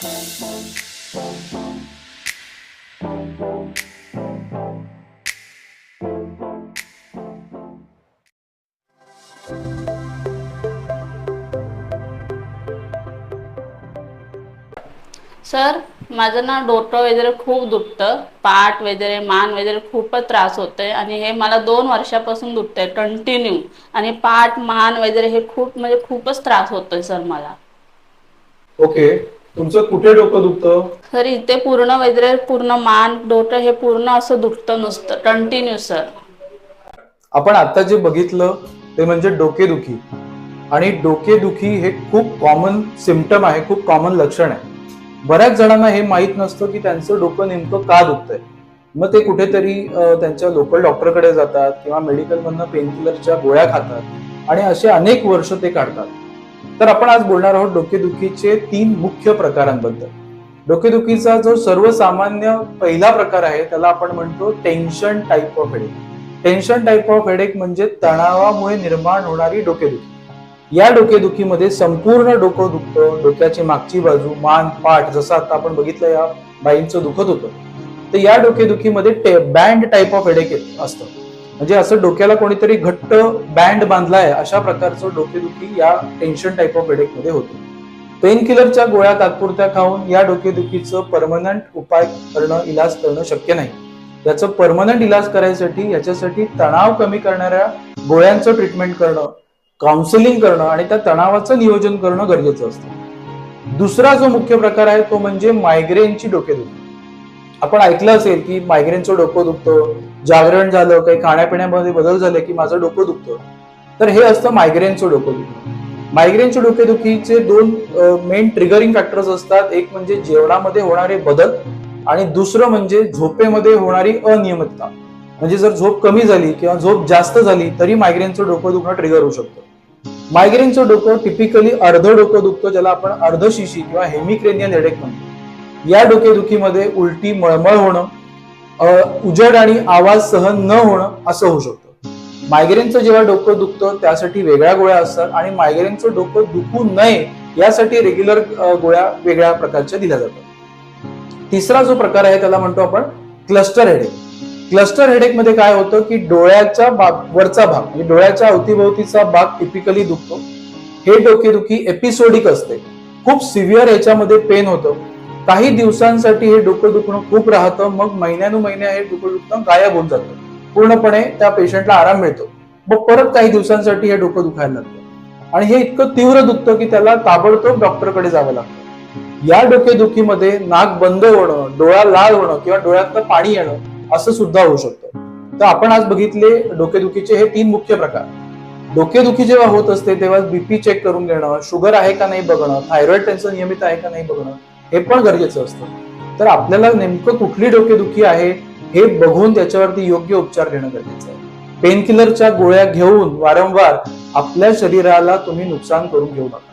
Sir माझं ना डोकं वगैरे खूप दुखतं. पाठ वगैरे मान वगैरे खूपच त्रास होतोय आणि हे मला दोन वर्षापासून दुखतंय कंटिन्यू आणि पाठ मान वगैरे हे खूप म्हणजे खूपच त्रास होतोय सर मला. ओके तुमचं कुठे डोकं दुखतं? सर इथे पूर्ण वगैरे पूर्ण मान डोकं हे पूर्ण असं दुखतं नुसतं कंटिन्यू सर आपण आता जे बघितलं ते म्हणजे डोकेदुखी आणि डोकेदुखी हे खूप कॉमन सिमटम आहे खूप कॉमन लक्षण आहे. बऱ्याच जणांना हे माहीत नसतं की त्यांचं डोकं नेमकं का दुखतंय. मग ते कुठेतरी त्यांच्या लोकल डॉक्टरकडे जातात किंवा मेडिकलमधनं पेनकिलरच्या गोळ्या खातात आणि असे अनेक वर्ष ते काढतात. तर आपण आज बोलणार आहोत डोकेदुखीचे तीन मुख्य प्रकारांबद्दल. डोकेदुखीचा जो सर्वसामान्य पहिला प्रकार आहे त्याला आपण म्हणतो tension type of headache. Tension type of headache म्हणजे तणावामुळे निर्माण होणारी डोकेदुखी. या डोकेदुखीमध्ये संपूर्ण डोकं दुखतं डोक्याची मागची बाजू मान पाठ जसं आता आपण बघितलं या बाईंचं दुखत होतं. तर या डोकेदुखीमध्ये बँड टाईप ऑफ हेडेक असतं. म्हणजे असं डोक्याला कोणीतरी घट्ट बँड बांधलाय अशा प्रकारचं डोकेदुखी या टेन्शन टाईप ऑफ हेडेकमध्ये होतो. पेन किलरच्या गोळ्या तात्पुरत्या खाऊन या डोकेदुखीचं परमनंट उपाय करणं इलाज करणं शक्य नाही. याचं परमनंट इलाज करायसाठी याच्यासाठी तणाव कमी करणाऱ्या गोळ्यांचं ट्रीटमेंट करणं काउन्सिलिंग करणं आणि त्या तणावाचं नियोजन करणं गरजेचं असतं. दुसरा जो मुख्य प्रकार आहे तो म्हणजे मायग्रेनची डोकेदुखी. आपण ऐकलं असेल की मायग्रेनचं डोकं दुखतं जागरण झालं काही खाण्यापिण्यामध्ये बदल झाले की माझं डोकं दुखतं. तर हे असतं मायग्रेनचं डोकं दुखणं. मायग्रेनच्या डोकेदुखीचे दोन मेन ट्रिगरिंग फॅक्टर्स असतात. एक म्हणजे जेवणामध्ये होणारे बदल आणि दुसरं म्हणजे झोपेमध्ये होणारी अनियमितता. म्हणजे जर झोप कमी झाली किंवा झोप जास्त झाली तरी मायग्रेनचं डोकं दुखणं ट्रिगर होऊ शकतं. मायग्रेनचं डोकं टिपिकली अर्ध डोकं दुखतं ज्याला आपण अर्धशिशी किंवा हेमिक्रेनियल हेडेक म्हणतो. या डोकेदुखीमध्ये उलटी मळमळ होणं उजड आणि आवाज सहन न होणं असं होऊ शकतं. मायग्रेनचं जेव्हा डोकं दुखतं त्यासाठी वेगळ्या गोळ्या असतात आणि मायग्रेनचं डोकं दुखू नये यासाठी रेग्युलर गोळ्या वेगळ्या प्रकारच्या दिल्या जातात. तिसरा जो प्रकार आहे त्याला म्हणतो आपण क्लस्टर हेडेक क्लस्टर हेडेकमध्ये काय होतं की डोळ्याच्या भाग वरचा भाग म्हणजे डोळ्याच्या अवतीभोवतीचा भाग टिपिकली दुखतो. हे डोकेदुखी एपिसोडिक असते. खूप सिव्हिअर याच्यामध्ये पेन होतं. काही दिवसांसाठी हे डोकं दुखणं खूप राहतं मग महिन्यानु महिन्या हे डोकं दुखणं गायब होऊन जातं. पूर्णपणे त्या पेशंटला आराम मिळतो. मग परत काही दिवसांसाठी हे डोकं दुखायला लागतं. आणि हे इतकं तीव्र दुखतं की त्याला ताबडतोब डॉक्टरकडे जावं लागतं. या डोकेदुखीमध्ये नाक बंद होणं डोळा लाल होणं किंवा डोळ्यातनं पाणी येणं असं सुद्धा होऊ शकतं. तर आपण आज बघितले डोकेदुखीचे हे तीन मुख्य प्रकार. डोकेदुखी जेव्हा होत असते तेव्हा बीपी चेक करून घेणं शुगर आहे का नाही बघणं थायरॉइड टेन्शन नियमित आहे का नाही बघणं हे पण गरजेचं असतं. तर आपल्याला नेमकं कुठली डोकेदुखी आहे हे बघून त्याच्यावरती योग्य उपचार घेणं गरजेचं आहे. पेनकिलरच्या गोळ्या घेऊन वारंवार आपल्या शरीराला तुम्ही नुकसान करून घेऊ नका.